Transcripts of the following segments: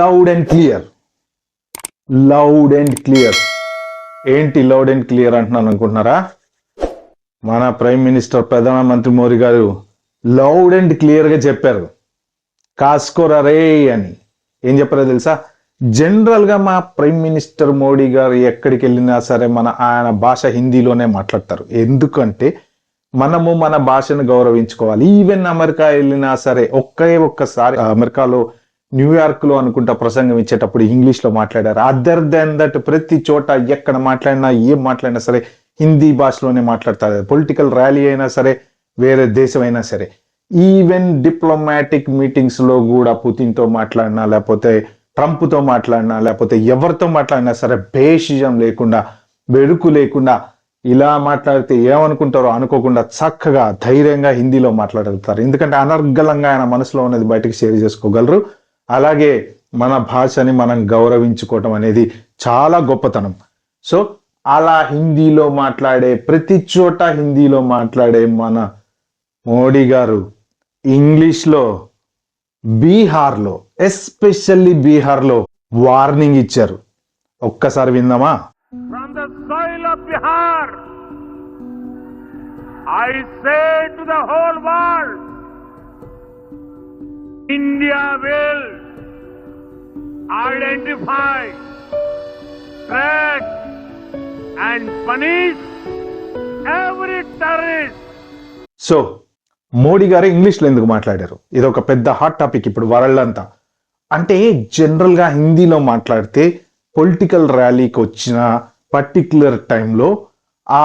Loud and clear loud and clear ఏంటి loud and clear అంటున్నాను అనుకుంటున్నారా? మన ప్రైమ్ మినిస్టర్ ప్రధానమంత్రి మోదీ గారు లౌడ్ అండ్ క్లియర్గా చెప్పారు. కాసుకోరరే అని. ఏం చెప్పారో తెలుసా? జనరల్గా మా ప్రైమ్ మినిస్టర్ మోడీ గారు ఎక్కడికి వెళ్ళినా సరే మన ఆయన భాష హిందీలోనే మాట్లాడతారు. ఎందుకంటే మనము మన భాషను గౌరవించుకోవాలి. ఈవెన్ అమెరికా వెళ్ళినా సరే ఒక్కే ఒక్కసారి అమెరికాలో న్యూయార్క్లో అనుకుంటా ప్రసంగం ఇచ్చేటప్పుడు ఇంగ్లీష్లో మాట్లాడారు. అదర్ దెన్ దట్ ప్రతి చోట ఎక్కడ మాట్లాడినా ఏం మాట్లాడినా సరే హిందీ భాషలోనే మాట్లాడతారు. పొలిటికల్ ర్యాలీ అయినా సరే వేరే దేశం అయినా సరే ఈవెన్ డిప్లొమాటిక్ మీటింగ్స్లో కూడా పుతిన్తో మాట్లాడినా లేకపోతే ట్రంప్తో మాట్లాడినా లేకపోతే ఎవరితో మాట్లాడినా సరే భేషిజం లేకుండా బెడుకు లేకుండా ఇలా మాట్లాడితే ఏమనుకుంటారో అనుకోకుండా చక్కగా ధైర్యంగా హిందీలో మాట్లాడగలుగుతారు ఎందుకంటే అనర్గళంగా ఆయన మనసులో ఉన్నది బయటకు షేర్ చేసుకోగలరు. అలాగే మన భాషని మనం గౌరవించుకోవటం అనేది చాలా గొప్పతనం. సో అలా హిందీలో మాట్లాడే ప్రతి చోట హిందీలో మాట్లాడే మన మోడీ గారు ఇంగ్లీష్లో బీహార్లో ఎస్పెషల్లీ బీహార్లో వార్నింగ్ ఇచ్చారు. ఒక్కసారి విందామా? From the soil of Bihar, I say to the whole world India will identify, track, and punish every terrorist. So Modi garu ఇంగ్లీష్లో ఎందుకు మాట్లాడారు? ఇది ఒక పెద్ద హాట్ టాపిక్ ఇప్పుడు వరల్డ్ అంతా అంటే జనరల్గా హిందీలో మాట్లాడితే పొలిటికల్ ర్యాలీకి వచ్చిన పర్టిక్యులర్ టైంలో ఆ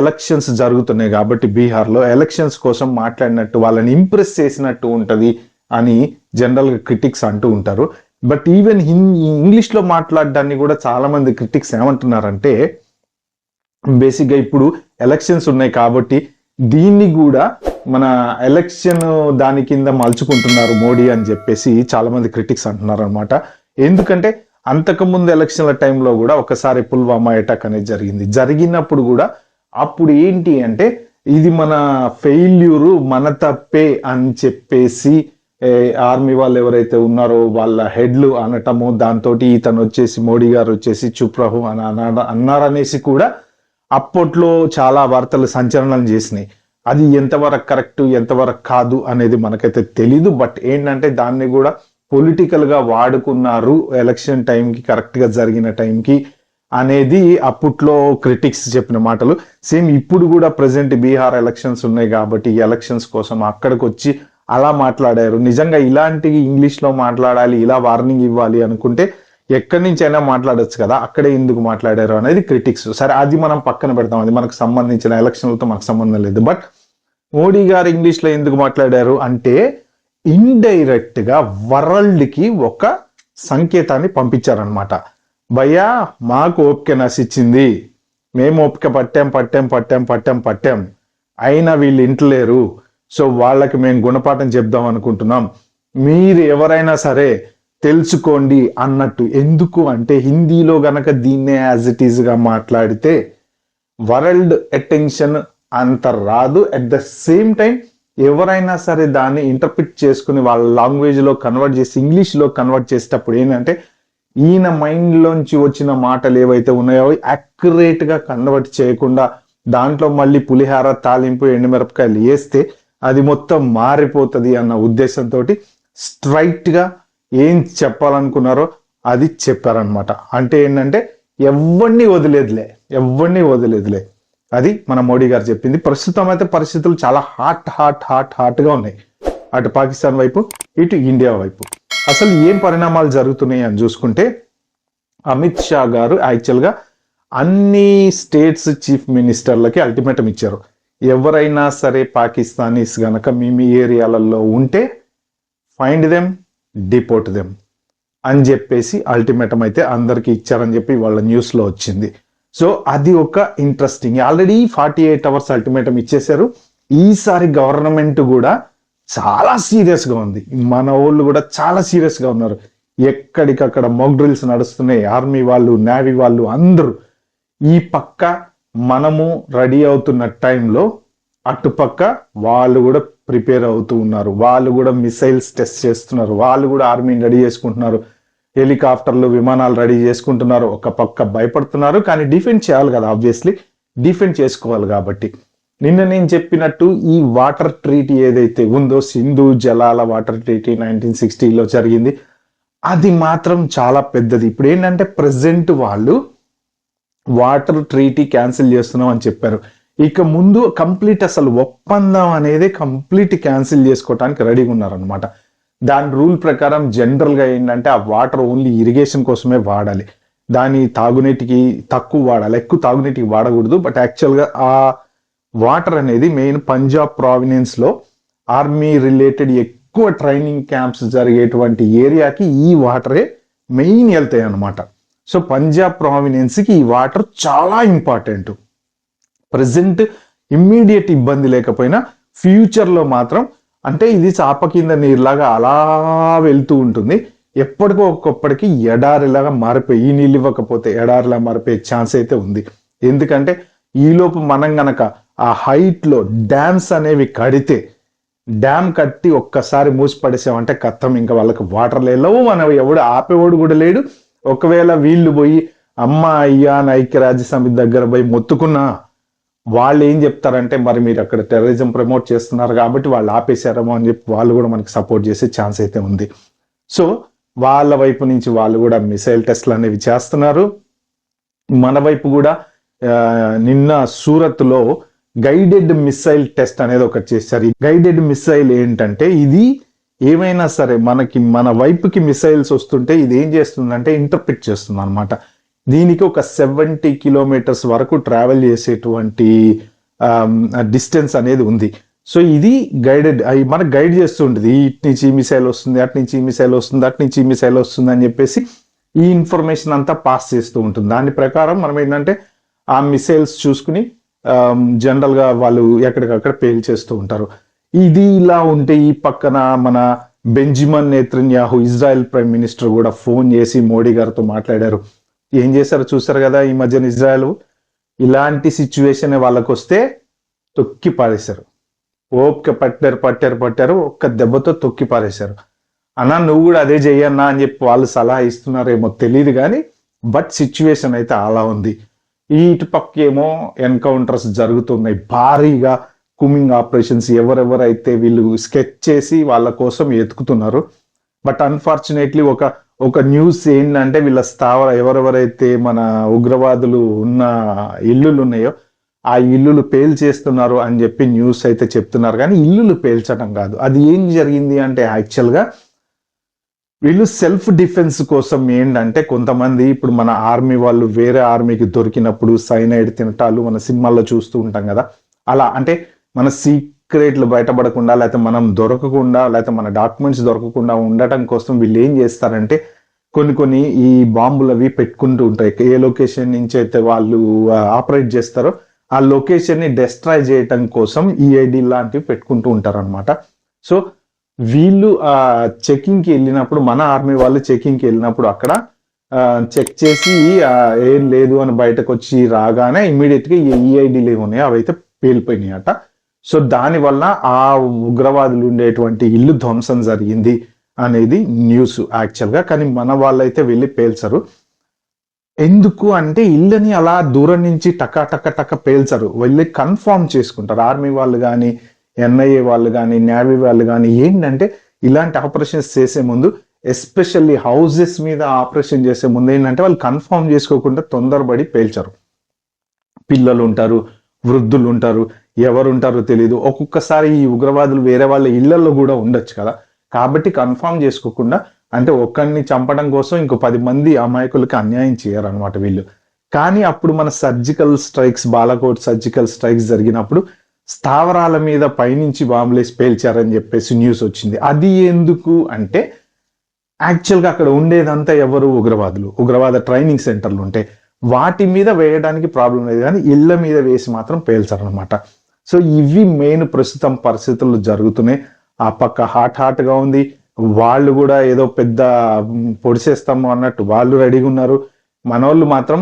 ఎలక్షన్స్ జరుగుతున్నాయి కాబట్టి బీహార్లో ఎలక్షన్స్ కోసం మాట్లాడినట్టు వాళ్ళని ఇంప్రెస్ చేసినట్టు ఉంటుంది అని జనరల్గా క్రిటిక్స్ అంటూ ఉంటారు. బట్ ఈవెన్ హిందీ ఇంగ్లీష్లో మాట్లాడడాన్ని కూడా చాలామంది క్రిటిక్స్ ఏమంటున్నారంటే బేసిక్గా ఇప్పుడు ఎలక్షన్స్ ఉన్నాయి కాబట్టి దీన్ని కూడా మన ఎలక్షన్ దాని కింద మలుచుకుంటున్నారు మోడీ అని చెప్పేసి చాలామంది క్రిటిక్స్ అంటున్నారు అనమాట ఎందుకంటే అంతకుముందు ఎలక్షన్ల టైంలో కూడా ఒకసారి పుల్వామా అటాక్ అనేది జరిగింది. జరిగినప్పుడు కూడా అప్పుడు ఏంటి అంటే ఇది మన ఫెయిల్యూరు మన తప్పే అని చెప్పేసి ఆర్మీ వాళ్ళు ఎవరైతే ఉన్నారో వాళ్ళ హెడ్లు అనటము దాంతో ఇతను వచ్చేసి మోడీ గారు వచ్చేసి చుప్రహు అని అన్నారనేసి కూడా అప్పట్లో చాలా వార్తలు సంచలనం చేసినాయి. అది ఎంతవరకు కరెక్ట్ ఎంతవరకు కాదు అనేది మనకైతే తెలీదు. బట్ ఏంటంటే దాన్ని కూడా పొలిటికల్గా వాడుకున్నారు ఎలక్షన్ టైంకి కరెక్ట్గా జరిగిన టైంకి అనేది అప్పట్లో క్రిటిక్స్ చెప్పిన మాటలు. సేమ్ ఇప్పుడు కూడా ప్రజెంట్ బీహార్ ఎలక్షన్స్ ఉన్నాయి కాబట్టి ఎలక్షన్స్ కోసం అక్కడికి వచ్చి అలా మాట్లాడారు. నిజంగా ఇలాంటి ఇంగ్లీష్లో మాట్లాడాలి ఇలా వార్నింగ్ ఇవ్వాలి అనుకుంటే ఎక్కడి నుంచైనా మాట్లాడచ్చు మాట్లాడొచ్చు కదా అక్కడే ఎందుకు మాట్లాడారు అనేది క్రిటిక్స్. సరే అది మనం పక్కన పెడతాం. అది మనకు సంబంధించిన ఎలక్షన్లతో మనకు సంబంధం లేదు. బట్ మోడీ గారు ఇంగ్లీష్లో ఎందుకు మాట్లాడారు అంటే ఇండైరెక్ట్గా వరల్డ్కి ఒక సంకేతాన్ని పంపించారనమాట భయ్యా మాకు ఓపిక నశించింది. మేము ఓపిక పట్టాం పట్టాం పట్టాం పట్టాం పట్టాం. అయినా వీళ్ళు ఇంటలేరు. సో వాళ్ళకి మేము గుణపాఠం చెప్దాం అనుకుంటున్నాం. మీరు ఎవరైనా సరే తెలుసుకోండి అన్నట్టు. ఎందుకు అంటే హిందీలో గనక దీన్నే యాజ్ ఇట్ ఈజ్గా మాట్లాడితే వరల్డ్ అటెన్షన్ అంత రాదు. అట్ ద సేమ్ టైం ఎవరైనా సరే దాన్ని ఇంటర్ప్రిట్ చేసుకుని వాళ్ళ లాంగ్వేజ్లో కన్వర్ట్ చేసి ఇంగ్లీష్లో కన్వర్ట్ చేసేటప్పుడు ఏంటంటే ఈయన మైండ్లోంచి వచ్చిన మాటలు ఏవైతే ఉన్నాయో అక్యురేట్ కన్వర్ట్ చేయకుండా దాంట్లో మళ్ళీ పులిహార తాలింపు ఎండుమిరపకాయలు వేస్తే అది మొత్తం మారిపోతుంది అన్న ఉద్దేశంతో స్ట్రైట్గా ఏం చెప్పాలనుకున్నారో అది చెప్పారనమాట అంటే ఏంటంటే ఎవరిని వదిలేదులే ఎవరిని వదిలేదులే. అది మన మోడీ గారు చెప్పింది. ప్రస్తుతం అయితే పరిస్థితులు చాలా హాట్ హాట్ హాట్ హాట్గా ఉన్నాయి. అటు పాకిస్తాన్ వైపు ఇటు ఇండియా వైపు. అసలు ఏం పరిణామాలు జరుగుతున్నాయి అని చూసుకుంటే అమిత్ షా గారు యాక్చువల్గా అన్ని స్టేట్స్ చీఫ్ మినిస్టర్లకి అల్టిమేటం ఇచ్చారు. ఎవరైనా సరే పాకిస్తానీస్ గనక మీ మీ ఏరియాలలో ఉంటే ఫైండ్ దెమ్ డిపోర్ట్ దెమ్ అని చెప్పేసి అల్టిమేటం అయితే అందరికీ ఇచ్చారని చెప్పి వాళ్ళ న్యూస్లో వచ్చింది. సో అది ఒక interesting. Already forty eight hours ultimatum ఇచ్చేశారు. ఈసారి గవర్నమెంట్ కూడా చాలా సీరియస్గా ఉంది. మన వాళ్ళు కూడా చాలా సీరియస్గా ఉన్నారు. ఎక్కడికక్కడ మొక్ డ్రిల్స్ నడుస్తున్నాయి. ఆర్మీ వాళ్ళు నేవీ వాళ్ళు అందరూ ఈ పక్క మనము రెడీ అవుతున్న టైంలో అటుపక్క వాళ్ళు కూడా ప్రిపేర్ అవుతూ ఉన్నారు. వాళ్ళు కూడా మిసైల్స్ టెస్ట్ చేస్తున్నారు. వాళ్ళు కూడా ఆర్మీని రెడీ చేసుకుంటున్నారు. హెలికాప్టర్లు విమానాలు రెడీ చేసుకుంటున్నారు. ఒక పక్క భయపడుతున్నారు. కానీ డిఫెండ్ చేయాలి కదా ఆబ్వియస్లీ డిఫెండ్ చేసుకోవాలి కాబట్టి. నిన్న నేను చెప్పినట్టు ఈ వాటర్ ట్రీటీ ఏదైతే ఉందో సింధు జలాల వాటర్ ట్రీటీ నైన్టీన్ సిక్స్టీలో జరిగింది. అది మాత్రం చాలా పెద్దది. ఇప్పుడు ఏంటంటే ప్రజెంట్ వాళ్ళు వాటర్ ట్రీటీ క్యాన్సిల్ చేస్తున్నాం అని చెప్పారు. ఇక ముందు కంప్లీట్ అసలు ఒప్పందం అనేది కంప్లీట్ క్యాన్సిల్ చేసుకోవడానికి రెడీగా ఉన్నారనమాట దాని రూల్ ప్రకారం జనరల్గా ఏంటంటే ఆ వాటర్ ఓన్లీ ఇరిగేషన్ కోసమే వాడాలి. దాని తాగునీటికి తక్కువ వాడాలి. ఎక్కువ తాగునీటికి వాడకూడదు. బట్ యాక్చువల్గా ఆ వాటర్ అనేది మెయిన్ పంజాబ్ ప్రావినెన్స్లో ఆర్మీ రిలేటెడ్ ఎక్కువ ట్రైనింగ్ క్యాంప్స్ జరిగేటువంటి ఏరియాకి ఈ వాటరే మెయిన్ వెళ్తాయి అన్నమాట. సో పంజాబ్ ప్రావినెన్స్కి ఈ వాటర్ చాలా ఇంపార్టెంట్. ప్రజెంట్ ఇమ్మీడియట్ ఇబ్బంది లేకపోయినా ఫ్యూచర్లో మాత్రం అంటే ఇది చాప కింద నీరులాగా అలా వెళ్తూ ఉంటుంది. ఎప్పటికో ఒక్కొప్పటికి ఎడారిలాగా మారిపోయి ఈ నీళ్ళు ఇవ్వకపోతే ఎడారిలా మారిపోయే ఛాన్స్ అయితే ఉంది. ఎందుకంటే ఈలోపు మనం గనక ఆ హైట్లో డ్యామ్స్ అనేవి కడితే డ్యామ్ కట్టి ఒక్కసారి మూసి పడేసామంటే కథం ఇంకా వాళ్ళకి వాటర్ లేవు. మనం ఎవడు ఆపేవాడు కూడా లేడు. ఒకవేళ వీళ్ళు పోయి అమ్మ అయ్యా అని ఐక్యరాజ్య సమితి దగ్గర పోయి మొత్తుకున్నా వాళ్ళు ఏం చెప్తారంటే మరి మీరు అక్కడ టెర్రరిజం ప్రమోట్ చేస్తున్నారు కాబట్టి వాళ్ళు ఆపేశారేమో అని చెప్పి వాళ్ళు కూడా మనకి సపోర్ట్ చేసే ఛాన్స్ అయితే ఉంది. సో వాళ్ళ వైపు నుంచి వాళ్ళు కూడా మిసైల్ టెస్ట్లు అనేవి చేస్తున్నారు. మన వైపు కూడా నిన్న సూరత్లో గైడెడ్ మిసైల్ టెస్ట్ అనేది ఒకటి చేశారు. ఈ గైడెడ్ మిసైల్ ఏంటంటే ఇది ఏమైనా సరే మనకి మన వైపుకి మిసైల్స్ వస్తుంటే ఇది ఏం చేస్తుందంటే ఇంటర్ప్రిట్ చేస్తుంది అనమాట దీనికి ఒక సెవెంటీ కిలోమీటర్స్ వరకు ట్రావెల్ చేసేటువంటి డిస్టెన్స్ అనేది ఉంది. సో ఇది గైడెడ్ అవి మనకు గైడ్ చేస్తూ ఉంటుంది. ఇటు నుంచి ఈ మిసైల్ వస్తుంది అటు నుంచి ఈ మిసైల్ వస్తుంది అటు నుంచి ఈ మిసైల్ వస్తుంది అని చెప్పేసి ఈ ఇన్ఫర్మేషన్ అంతా పాస్ చేస్తూ ఉంటుంది. దాని ప్రకారం మనం ఏంటంటే ఆ మిసైల్స్ చూసుకుని జనరల్గా వాళ్ళు ఎక్కడికక్కడ పేల్ చేస్తూ ఉంటారు. ఇది ఇలా ఉంటే ఈ పక్కన మన Benjamin Netanyahu Israel prime minister కూడా ఫోన్ చేసి మోడీ గారితో మాట్లాడారు. ఏం చేశారో చూసారు కదా ఈ మధ్యన ఇజ్రాయెల్? ఇలాంటి సిచ్యువేషన్ వాళ్ళకు వస్తే తొక్కి పారేశారు. ఓపిక పట్టారు పట్టారు పట్టారు ఒక్క దెబ్బతో తొక్కి పారేశారు. అన్నా నువ్వు కూడా అదే చెయ్యన్నా అని చెప్పి వాళ్ళు సలహా ఇస్తున్నారేమో తెలియదు కానీ బట్ సిచ్యువేషన్ అయితే అలా ఉంది. ఈ ఇటు పక్క ఏమో ఎన్కౌంటర్స్ జరుగుతున్నాయి. భారీగా కుమింగ్ ఆపరేషన్స్ ఎవరెవరైతే వీళ్ళు స్కెచ్ చేసి వాళ్ళ కోసం ఎతుకుతున్నారు బట్ అన్ఫార్చునేట్లీ ఒక ఒక న్యూస్ ఏంటంటే వీళ్ళ స్థావర ఎవరెవరైతే మన ఉగ్రవాదులు ఉన్న ఇల్లులు ఉన్నాయో ఆ ఇల్లులు పేల్ చేస్తున్నారు అని చెప్పి న్యూస్ అయితే చెప్తున్నారు. కానీ ఇల్లులు పేల్చడం కాదు. అది ఏం జరిగింది అంటే యాక్చువల్గా వీళ్ళు సెల్ఫ్ డిఫెన్స్ కోసం ఏంటంటే కొంతమంది ఇప్పుడు మన ఆర్మీ వాళ్ళు వేరే ఆర్మీకి దొరికినప్పుడు సైనైడ్ తినటాలు మన సినిమాల్లో చూస్తూ ఉంటాం కదా. అలా అంటే మన సీక్రెట్లు బయటపడకుండా లేకపోతే మనం దొరకకుండా లేకపోతే మన డాక్యుమెంట్స్ దొరకకుండా ఉండటం కోసం వీళ్ళు ఏం చేస్తారంటే కొన్ని కొన్ని ఈ బాంబులు అవి పెట్టుకుంటూ ఉంటాయి. ఏ లొకేషన్ నుంచి అయితే వాళ్ళు ఆపరేట్ చేస్తారో ఆ లొకేషన్ని డెస్ట్రాయ్ చేయటం కోసం ఈఐడి లాంటివి పెట్టుకుంటూ ఉంటారు అనమాట సో వీళ్ళు ఆ చెకింగ్కి వెళ్ళినప్పుడు మన ఆర్మీ వాళ్ళు చెకింగ్కి వెళ్ళినప్పుడు అక్కడ చెక్ చేసి ఏం లేదు అని బయటకు వచ్చి రాగానే ఇమీడియట్గా ఈఐడీలు ఏమి ఉన్నాయో అవైతే పేలిపోయినాయి అట సో దానివల్ల ఆ ఉగ్రవాదులు ఉండేటువంటి ఇల్లు ధ్వంసం జరిగింది అనేది న్యూస్ యాక్చువల్గా. కానీ మన వాళ్ళైతే వెళ్ళి పేల్చరు. ఎందుకు అంటే ఇల్లుని అలా దూరం నుంచి టక టక టక పేల్చరు. వెళ్ళి కన్ఫర్మ్ చేసుకుంటారు. ఆర్మీ వాళ్ళు కానీ ఎన్ఐఏ వాళ్ళు కానీ నేవీ వాళ్ళు కానీ ఏంటంటే ఇలాంటి ఆపరేషన్స్ చేసే ముందు ఎస్పెషల్లీ హౌసెస్ మీద ఆపరేషన్ చేసే ముందు ఏంటంటే వాళ్ళు కన్ఫర్మ్ చేసుకోకుండా తొందరపడి పేల్చరు. పిల్లలు ఉంటారు వృద్ధులు ఉంటారు ఎవరు ఉంటారో తెలియదు ఒక్కొక్కసారి ఈ ఉగ్రవాదులు వేరే వాళ్ళ ఇళ్ళలో కూడా ఉండొచ్చు కదా. కాబట్టి కన్ఫామ్ చేసుకోకుండా అంటే ఒక్కడిని చంపడం కోసం ఇంకో పది మంది అమాయకులకి అన్యాయం చేయరనమాట వీళ్ళు. కానీ అప్పుడు మన surgical strikes Balakot surgical strikes జరిగినప్పుడు స్థావరాల మీద పైనుంచి బాంబులేసి పేల్చారని చెప్పేసి న్యూస్ వచ్చింది. అది ఎందుకు అంటే యాక్చువల్గా అక్కడ ఉండేదంతా ఎవరు? ఉగ్రవాదులు. ఉగ్రవాద ట్రైనింగ్ సెంటర్లు ఉంటాయి వాటి మీద వేయడానికి ప్రాబ్లం లేదు కానీ ఇళ్ళ మీద వేసి మాత్రం పేల్చారనమాట సో ఇవి మెయిన్ ప్రస్తుతం పరిస్థితులు జరుగుతున్నాయి. ఆ పక్క హాట్ హాట్గా ఉంది. వాళ్ళు కూడా ఏదో పెద్ద పొడిసేస్తాము అన్నట్టు వాళ్ళు రెడీగా ఉన్నారు. మనోళ్ళు మాత్రం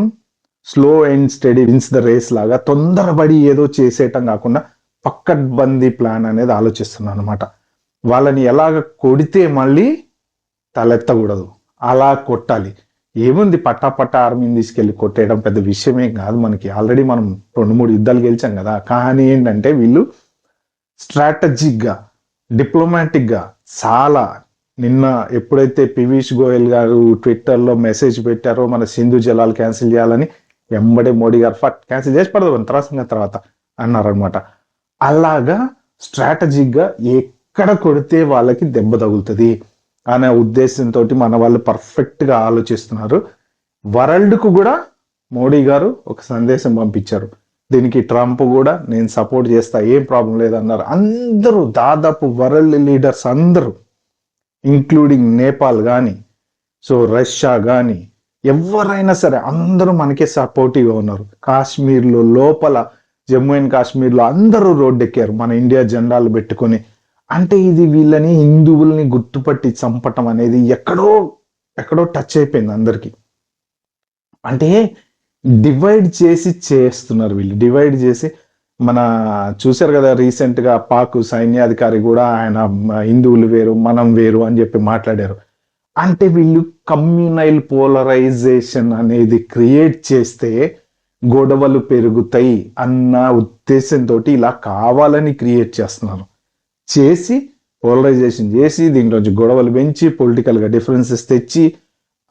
slow and steady wins the race లాగా తొందరపడి ఏదో చేసేయటం కాకుండా పక్కడ్బందీ ప్లాన్ అనేది ఆలోచిస్తున్నాను అనమాట వాళ్ళని ఎలాగ కొడితే మళ్ళీ తలెత్తకూడదు. అలా కొట్టాలి. ఏముంది పట్టా పట్టా ఆర్మీని తీసుకెళ్ళి కొట్టేయడం పెద్ద విషయమేం కాదు మనకి. ఆల్రెడీ మనం రెండు మూడు యుద్ధాలు గెలిచాం కదా. కానీ ఏంటంటే వీళ్ళు స్ట్రాటజిక్గా డిప్లొమాటిక్గా చాలా నిన్న ఎప్పుడైతే పీయూష్ గోయల్ గారు ట్విట్టర్లో మెసేజ్ పెట్టారో మన సింధు జలాలు క్యాన్సిల్ చేయాలని ఎంబడే మోడీ గారు ఫట్ క్యాన్సిల్ చేసి పడదు తర్వాత తర్వాత అన్నారనమాట అలాగా స్ట్రాటజిక్గా ఎక్కడ కొడితే వాళ్ళకి దెబ్బ తగులుతుంది? అనే ఉద్దేశంతో మన వాళ్ళు పర్ఫెక్ట్గా ఆలోచిస్తున్నారు. వరల్డ్కు కూడా మోడీ గారు ఒక సందేశం పంపించారు. దీనికి ట్రంప్ కూడా నేను సపోర్ట్ చేస్తా ఏం ప్రాబ్లం లేదన్నారు. అందరూ దాదాపు వరల్డ్ లీడర్స్ అందరూ ఇంక్లూడింగ్ నేపాల్ కానీ సో రష్యా కానీ ఎవరైనా సరే అందరూ మనకే సపోర్టివ్గా ఉన్నారు. కాశ్మీర్లో లోపల జమ్మూ అండ్ కాశ్మీర్లో అందరూ రోడ్డెక్కారు. మన ఇండియా జెండాలు పెట్టుకొని అంటే ఇది వీళ్ళని హిందువుల్ని గుర్తుపట్టి చంపటం అనేది ఎక్కడో ఎక్కడో టచ్ అయిపోయింది అందరికీ. అంటే డివైడ్ చేసి చేస్తున్నారు వీళ్ళు. డివైడ్ చేసి మన చూశారు కదా రీసెంట్గా పాక్ సైన్యాధికారి కూడా ఆయన హిందువులు వేరు మనం వేరు అని చెప్పి మాట్లాడారు. అంటే వీళ్ళు కమ్యూనైల్ పోలరైజేషన్ అనేది క్రియేట్ చేస్తే గొడవలు పెరుగుతాయి అన్న ఉద్దేశంతో ఇలా కావాలని క్రియేట్ చేస్తున్నారు. చేసి పోలరైజేషన్ చేసి దీంట్లోంచి గొడవలు పెంచి పొలిటికల్గా డిఫరెన్సెస్ తెచ్చి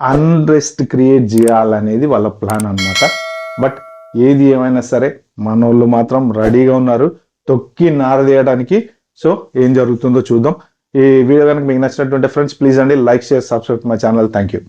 అన్రెస్ట్ క్రియేట్ చేయాలనేది వాళ్ళ ప్లాన్ అన్నమాట. బట్ ఏది ఏమైనా సరే మనోళ్ళు మాత్రం రెడీగా ఉన్నారు. తొక్కి నారదీయడానికి సో ఏం జరుగుతుందో చూద్దాం. ఈ వీడియో కనుక మీకు నచ్చినటువంటి ఫ్రెండ్స్ ప్లీజ్ అండి. Like share subscribe my channel thank you